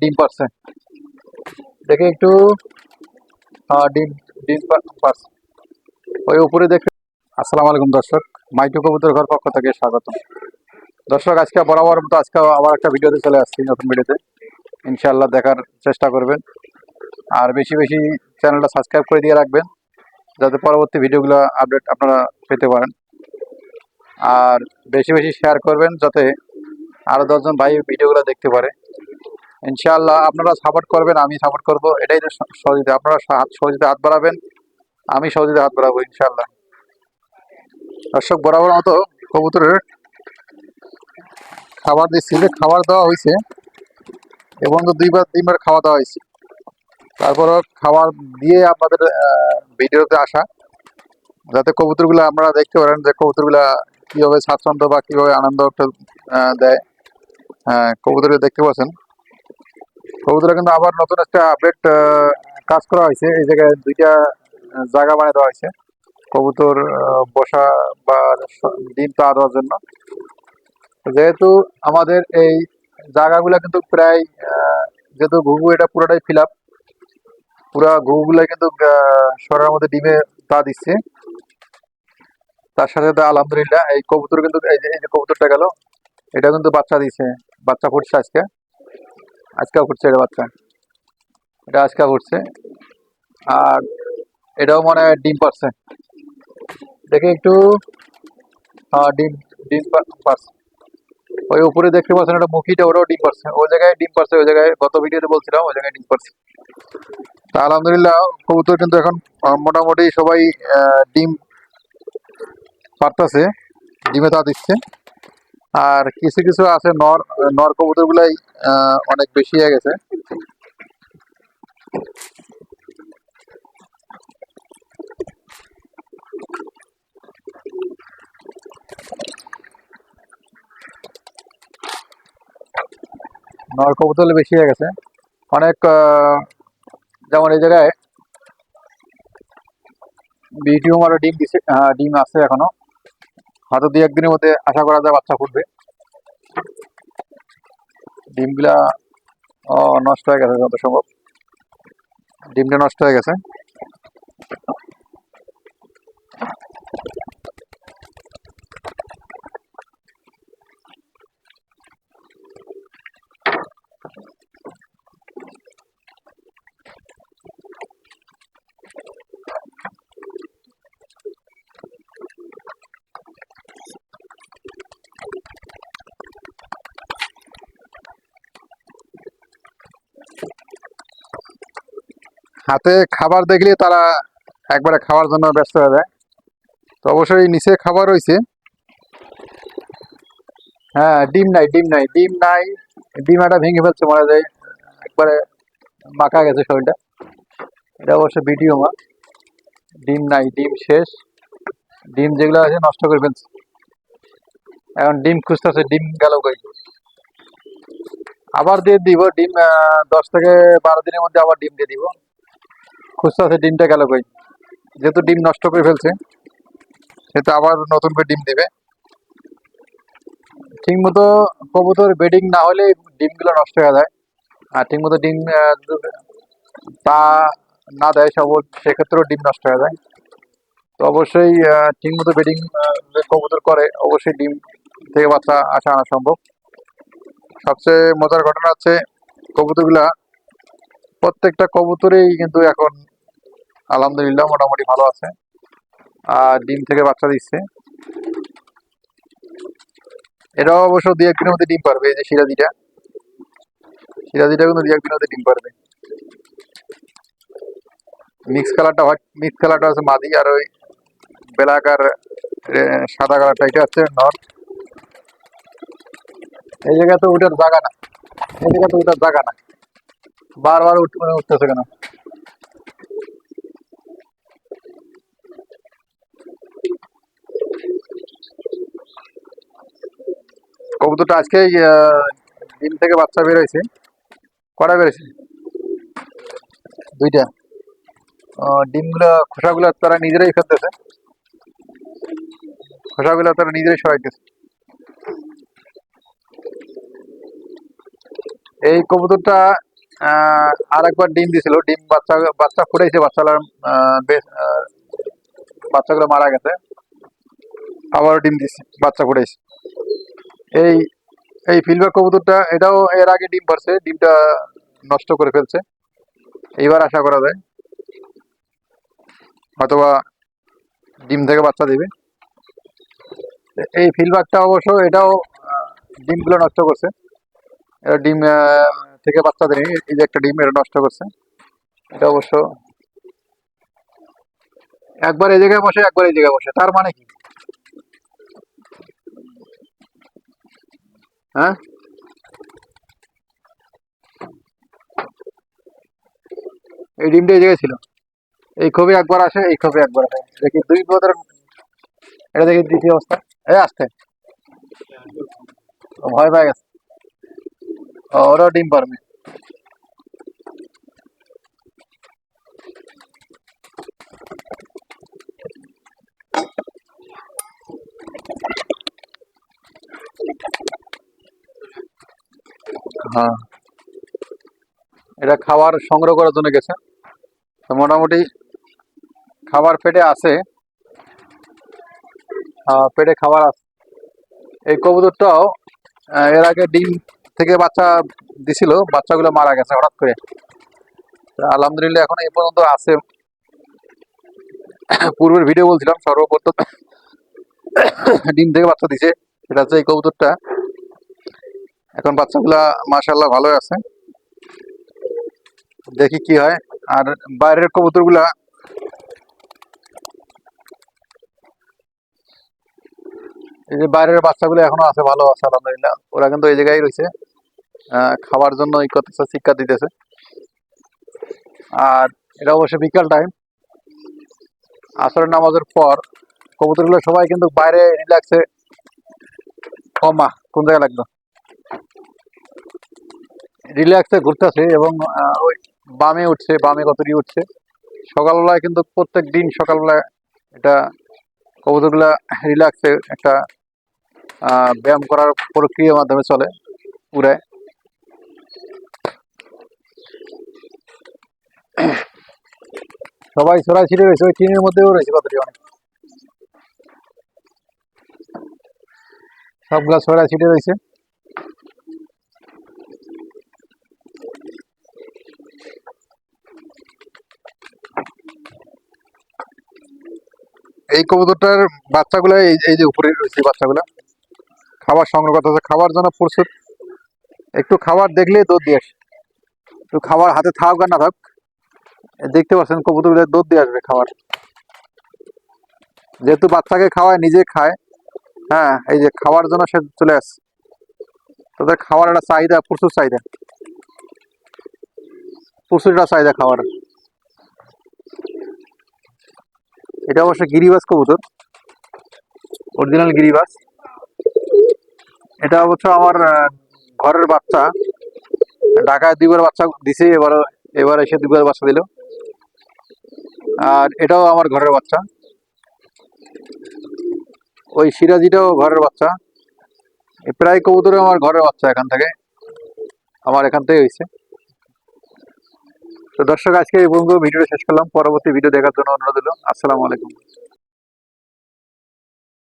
ডিম পারছে। দেখে একটু। আহ, ডিম ডিম পারছে। ওই উপরে দেখে আসসালামু আলাইকুম দর্শক। মাইটু কবুতর ঘর পক্ষ থেকে স্বাগত দর্শক আজকে বরাবর মতো আজকে আবার একটা ভিডিওতে চলে আসছি নতুন ভিডিওতে। ইনশাল্লাহ দেখার চেষ্টা করবেন। আর বেশি বেশি চ্যানেলটা সাবস্ক্রাইব করে দিয়ে রাখবেন যাতে পরবর্তী ভিডিওগুলো আপডেট আপনারা পেতে পারেন। আর বেশি বেশি শেয়ার করবেন যাতে আরও দশজন ভাই ভিডিওগুলো দেখতে পারে। ইনশাআল্লাহ আপনারা সাপোর্ট করবেন, আমি সাপোর্ট করব। এটাই তো সহযোগিতা। আপনারা হাত সহযোগিতা হাত বাড়াবেন, আমি সহযোগিতা হাত বাড়াবো ইনশাআল্লাহ। দর্শক, বরাবর মতো কবুতরের খাবার দিচ্ছি। যে খাবার দেওয়া হয়েছে এবং তো দুইবার তিনবার খাওয়া দাওয়া হয়েছে। তারপর খাবার দিয়ে আপনাদের ভিডিওতে আসা। যাতে কবুতরগুলো আপনারা দেখতে পারেন যে কবুতরগুলা কীভাবে স্বাচ্ছন্দ্য বা কীভাবে আনন্দ একটা দেয়। কবুতরগুলো দেখতে পাচ্ছেন। কবুতরে কিন্তু আবার নতুন একটা আপডেট কাজ করা হয়েছে। এই জায়গায় দুইটা জায়গা বানিয়ে দেওয়া হয়েছে। কবুতর বসা বা ডিম তা দেওয়ার জন্য। যেহেতু আমাদের এই জায়গাগুলো কিন্তু প্রায় যেহেতু ঘুঘু এটা পুরোটাই ফিল আপ পুরা ঘুঘুগুলো কিন্তু শহরের মধ্যে ডিমে তা দিচ্ছে। তার সাথে সাথে আলহামদুলিল্লাহ এই কবুতর কিন্তু, এই যে কবুতরটা গেল, এটা কিন্তু বাচ্চা দিছে বাচ্চা ফুটছে আজকে। আজকে ফুটছে এটা বাচ্চা। এটা আজকা ফুটছে আর এটাও মনে হয় ডিম পারছে। দেখে একটু। আহ, ডিম ডিম পারছে। ওই উপরে দেখতে পাচ্ছেন একটা মুখিটা ওটাও ডিম পারছে। ওই জায়গায় ডিম পারছে ওই জায়গায় গত ভিডিওতে বলছিলাম ওই জায়গায় ডিম পারছে। তা আলহামদুলিল্লাহ কবুতর কিন্তু এখন মোটামুটি সবাই ডিম পারতাছে ডিমে তা দিচ্ছে। আর কিছু কিছু আছে নর নর কবুতর গুলাই অনেক বেশি হয়ে গেছে। নর কবুতর বেশি হয়ে গেছে। অনেক যেমন এই জায়গায় বিটিও মারা ডিম দিছে ডিম আছে এখনও। হয়তো দুই একদিনের মধ্যে আশা করা যায় বাচ্চা ফুটবে ডিমগুলা নষ্ট হয়ে গেছে যত সম্ভব। ডিমটা নষ্ট হয়ে গেছে। হাতে খাবার দেখলে তারা একবারে খাওয়ার জন্য ব্যস্ত হয়ে যায়। তো অবশ্যই নিচে খাবার হয়েছে হ্যাঁ ডিম নাই ডিম নাই ডিম নাই। ডিম একটা ভেঙে ফেলছে মারা যায় একবারে মাখা গেছে শরীরটা। এটা অবশ্য ভিডিও মা। ডিম নাই, ডিম শেষ। ডিম যেগুলো আছে নষ্ট করে ফেলছে। এখন ডিম খুঁজতেছে, ডিম গেল কই? আবার দিয়ে দিব, ডিম দশ থেকে বারো দিনের মধ্যে আবার ডিম দিয়ে দিব। খুঁজতেছে ডিমটা গেল কই? যেহেতু ডিম নষ্ট করে ফেলছে সেহেতু আবার নতুন করে ডিম দেবে। ঠিক মতো কবুতর বেডিং না হলে ডিমগুলো নষ্ট হয়ে যায়। আর ঠিক মতো ডিম তা না দেয় সব সেক্ষেত্রেও ডিম নষ্ট হয়ে যায়। তো অবশ্যই আহ, ঠিক মতো বেডিং কবুতর করে অবশ্যই ডিম থেকে বাচ্চা আসা আনা সম্ভব। সবচেয়ে মজার ঘটনা হচ্ছে কবুতরগুলা প্রত্যেকটা কবুতরেই কিন্তু এখন আলহামদুলিল্লাহ মোটামুটি ভালো আছে। আর ডিম থেকে বাচ্চা দিচ্ছে। এটাও অবশ্য দু একদিনের মধ্যে ডিম পারবে এই যে সিরাজিটা সিরাজিটা কিন্তু দু একদিনের মধ্যে ডিম পারবে। মিক্স কালারটা হোয়াইট মিক্স কালারটা আছে মাদি আর ওই এ, সাদা কালারটা। এটা হচ্ছে নর এই জায়গায় তো ওটার জায়গা না। এই জায়গায় তো ওটার জায়গা না। বারবার মানে উঠতেছে কেন? কবুতরটা আজকে ডিম থেকে বাচ্চা বের হয়েছে। কটা বেরোছে দুইটা। ডিমগুলো, খোসাগুলো তারা নিজেরাই ফেলতেছে। খোসাগুলো তারা নিজেরাই সরাইতেছে। এই কবুতরটা আর একবার ডিম দিছিল। ডিম বাচ্চা বাচ্চা ফুটাইছে বাচ্চাগুলো বেশ বাচ্চাগুলো মারা গেছে। আবারও ডিম দিছে, বাচ্চা ফুটাইছে। এই এই ফিলবার কবুতরটা, এটাও এর আগে ডিম পারছে, ডিমটা নষ্ট করে ফেলছে। এইবার আশা করা যায়। হয়তোবা ডিম থেকে বাচ্চা দিবে। এই ফিলবারটা অবশ্য এটাও ডিমগুলো নষ্ট করছে। এটা ডিম থেকে বাচ্চা দেয়নি এই যে একটা ডিম, এটা নষ্ট করছে। এটা অবশ্য একবার এই জায়গায় বসে, একবার এই জায়গায় বসে। তার মানে কি? হ্যাঁ? এই ডিমটা এই জায়গায় ছিল। এই খবি একবার আসে, এই খবি একবার আসে। দেখি, দুই বছর এটা দেখি, দ্বিতীয় অবস্থা। এই আসতে ভয় পেয়ে গেছে। ও, ওরাও ডিম পারবে হ্যাঁ এটা খাবার সংগ্রহ করার জন্য গেছে তো মোটামুটি খাবার পেটে আছে পেটে খাবার আছে এই কবুতরটাও এর আগে ডিম থেকে বাচ্চা দিছিল, বাচ্চাগুলো মারা গেছে হঠাৎ করে। আলহামদুলিল্লাহ এখন এই পর্যন্ত আছে। পূর্বের ভিডিও বলছিলাম, সর্বপ্রথম ডিম থেকে বাচ্চা দিছে সেটা হচ্ছে এই কবুতরটা। এখন বাচ্চাগুলা মাশাল্লাহ ভালোই আছে। দেখি কি হয়। আর বাইরের কবুতরগুলা এই যে বাইরের বাচ্চাগুলো এখনও আছে, ভালো আছে, আলহামদুলিল্লাহ। ওরা কিন্তু এই জায়গায় রয়েছে। খাবার জন্য ই করতেছে শিক্ষা দিতেছে। আর এটা অবশ্য বিকাল টাইম আসরের নামাজের পর কবুতরগুলো সবাই কিন্তু বাইরে রিল্যাক্সে ও মা কোন জায়গায় লাগল? রিল্যাক্সে ঘুরতেছে এবং ওই বামে উঠছে, বামে কতটি উঠছে। সকালবেলায় কিন্তু প্রত্যেক দিন সকালবেলায় এটা কবুতরগুলা রিল্যাক্সে একটা ব্যায়াম করার প্রক্রিয়ার মাধ্যমে চলে, উড়ায়। সবাই ছড়াই ছিটে রয়েছে, ওই টিনের মধ্যেও রয়েছে কতটি অনেক। সবগুলা ছড়াই ছিটে রয়েছে। এই কবুতরটার বাচ্চাগুলো এই যে উপরে রয়েছে বাচ্চাগুলো। খাবার সংগ্রহ করতে হচ্ছে। খাবার জন্য প্রস্তুত একটু খাবার দেখলেই দুধ দিয়ে আসে। একটু খাবার হাতে থাক আর না থাক দেখতে পাচ্ছেন, কবুতরগুলো দুধ দিয়ে আসবে খাবার যেহেতু বাচ্চাকে খাওয়ায়, নিজে খায় হ্যাঁ এই যে খাওয়ার জন্য সে চলে আসছে। তাদের খাওয়ার একটা চাহিদা, প্রচুর চাহিদা। প্রচুর একটা চাহিদা খাওয়ার। এটা অবশ্য গিরিবাস কবুতর। অরিজিনাল গিরিবাস এটা অবশ্য আমার ঘরের বাচ্চা। ঢাকায় দুইবার বাচ্চা দিছে এবার এবার এসে দুবার বাচ্চা দিল। আর এটাও আমার ঘরের বাচ্চা। ওই সিরাজিটাও ঘরের বাচ্চা। প্রায় কবুতরে আমার ঘরের বাচ্চা এখান থেকে। আমার এখান থেকে হয়েছে। তো দর্শক, আজকে এই বন্ধু ভিডিওটা শেষ করলাম। পরবর্তী ভিডিও দেখার জন্য অনুরোধ দিল আসসালামু আলাইকুম।